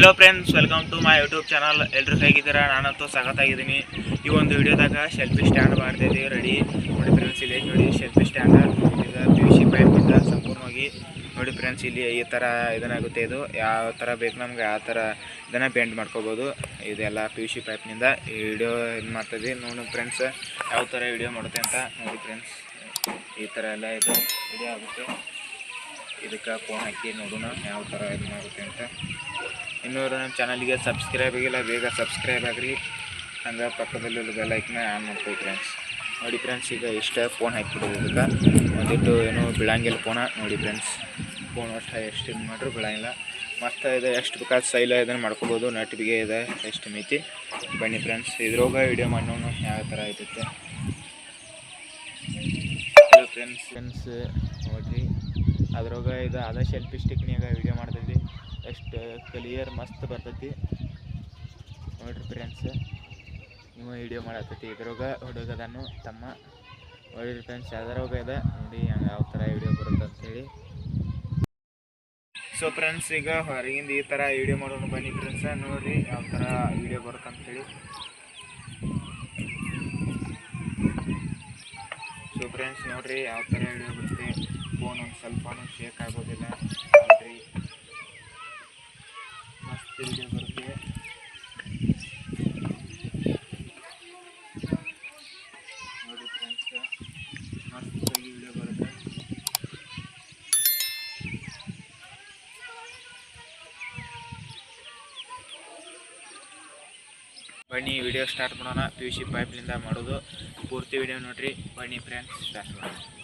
Hello friends welcome to my YouTube channel ಎಲ್ಲರೂ ಹೇಗಿದ್ದೀರಾ? ನಾನಂತೂ ಸಖತ್ತಾಗಿದ್ದೀನಿ. ಈ ಒಂದು ವಿಡಿಯೋದಾಗ ಶೆಲ್ಫಿ ಸ್ಟ್ಯಾಂಡ್ ಮಾಡ್ತಾಯಿದ್ದೀವಿ ರೆಡಿ ನೋಡಿ ಫ್ರೆಂಡ್ಸ್ ಇಲ್ಲಿ ನೋಡಿ ಶೆಲ್ಫಿ ಸ್ಟ್ಯಾಂಡ್ ಇದು ಪಿ ವಿ ಸಿ ಪೈಪಿಂದ ಸಂಪೂರ್ಣವಾಗಿ ನೋಡಿ ಫ್ರೆಂಡ್ಸ್ ಇಲ್ಲಿ ಈ ಥರ ಇದನ್ನಾಗುತ್ತೆ ಇದು. ಯಾವ ಥರ ಬೇಕು ನಮ್ಗೆ ಯಾವ ಥರ ಇದನ್ನು ಬೆಂಡ್ ಮಾಡ್ಕೋಬೋದು. ಇದೆಲ್ಲ ಪಿ ವಿ ಸಿ ಪೈಪ್ನಿಂದ ಈ ವಿಡಿಯೋ ಇದು ಮಾಡ್ತಾಯಿದ್ವಿ ನೋಡಿ ಫ್ರೆಂಡ್ಸ್ ಯಾವ ಥರ ವಿಡಿಯೋ ಮಾಡುತ್ತೆ ಅಂತ ನೋಡಿ ಫ್ರೆಂಡ್ಸ್ ಈ ಥರ ಎಲ್ಲ ಇದು ವಿಡಿಯೋ ಆಗುತ್ತೆ. ಇದಕ್ಕೆ ಫೋನ್ ಹಾಕಿ ನೋಡೋಣ ಯಾವ ಥರ ಇದು ಮಾಡುತ್ತೆ ಅಂತ. ಇನ್ನೂರು ನಮ್ಮ ಚಾನಲ್ಗೆ ಸಬ್ಸ್ಕ್ರೈಬ್ ಆಗಿಲ್ಲ, ಬೇಗ ಸಬ್ಸ್ಕ್ರೈಬ್ ಆಗಿರಿ. ಹಂಗೆ ಪಕ್ಕದಲ್ಲಿ ಬೆಲ್ ಐಕನ್ನ ಆನ್ ಮಾಡ್ತೀವಿ ಫ್ರೆಂಡ್ಸ್ ನೋಡಿ ಫ್ರೆಂಡ್ಸ್ ಈಗ ಇಷ್ಟೇ ಫೋನ್ ಹಾಕಿಬಿಡೋದು ಇದಕ್ಕೆ ಒಂದಿಟ್ಟು ಏನೂ ಬೀಳಂಗಿಲ್ಲ ಫೋನ ನೋಡಿ ಫ್ರೆಂಡ್ಸ್ ಫೋನ್ ಅಷ್ಟು, ಎಷ್ಟು ಇದು ಮಾಡಿದ್ರು ಬೀಳಂಗಿಲ್ಲ. ಮತ್ತು ಇದೆ, ಎಷ್ಟು ಬೇಕಾದ ಸೈಲ ಇದನ್ನು ಮಾಡ್ಕೊಬೋದು. ನಟ್ಬಿಗೆ ಇದೆ, ಎಷ್ಟು ಮೈತಿ. ಬನ್ನಿ ಫ್ರೆಂಡ್ಸ್ ಇದ್ರೊಳಗೆ ವಿಡಿಯೋ ಮಾಡೋಣ, ಯಾವ ಥರ ಆಯ್ತೈತೆ ಫ್ರೆಂಡ್ಸ್ ಫ್ರೆಂಡ್ಸ್ ನೋಡ್ರಿ. ಅದ್ರೊಳಗೆ ಇದು, ಅದೇ ಸೆಲ್ಫಿ ಸ್ಟಿಕ್ನಾಗ ವಿಡಿಯೋ ಮಾಡ್ತೈತಿ ಎಷ್ಟು ಕ್ಲಿಯರ್ ಮಸ್ತ್ ಬರ್ತೈತಿ. ನೋಡ್ರಿ ಫ್ರೆಂಡ್ಸ್ ನೀವು ವಿಡಿಯೋ ಮಾಡತ್ತೈತಿ ಇದ್ರೊಳಗೆ ಹುಡುಗದನು ತಮ್ಮ. ನೋಡಿರಿ ಫ್ರೆಂಡ್ಸ್ ಯಾವ್ದ್ರೊಳಗೆ ಇದೆ. ನೋಡಿ ಯಾವ ಥರ ವಿಡಿಯೋ ಬರುತ್ತೆ ಅಂತೇಳಿ. ಸೊ ಫ್ರೆಂಡ್ಸ್ ಈಗ ಹೊರಗಿಂದ ಈ ಥರ ವಿಡಿಯೋ ಮಾಡೋಣ ಬನ್ನಿ ಫ್ರೆಂಡ್ಸ್ ನೋಡ್ರಿ ಯಾವ ಥರ ವಿಡಿಯೋ ಬರುತ್ತೆ ಅಂತೇಳಿ. ಸೊ ಫ್ರೆಂಡ್ಸ್ ನೋಡ್ರಿ ಯಾವ ಥರ ವಿಡಿಯೋ ಬರುತ್ತೆ. ಫೋನ್ ಒಂದು ಸ್ವಲ್ಪ ಶೇಕ್ ಆಗೋದಿಲ್ಲ ನೋಡ್ರಿ ಮಸ್ತ್ ವಿಡಿಯೋ ಬರುತ್ತೆ ನೋಡಿ ಫ್ರೆಂಡ್ಸ್ ಮಸ್ತಾಗಿ ವಿಡಿಯೋ ಬರುತ್ತೆ ಬನ್ನಿ ವಿಡಿಯೋ ಸ್ಟಾರ್ಟ್ ಮಾಡೋಣ. ಪಿ ಯು ಸಿ ಪೈಪ್ಲಿಂದ ಮಾಡೋದು. ಪೂರ್ತಿ ವಿಡಿಯೋ ನೋಡ್ರಿ. ಬನ್ನಿ ಫ್ರೆಂಡ್ಸ್ ಸ್ಟಾರ್ಟ್ ಮಾಡೋಣ.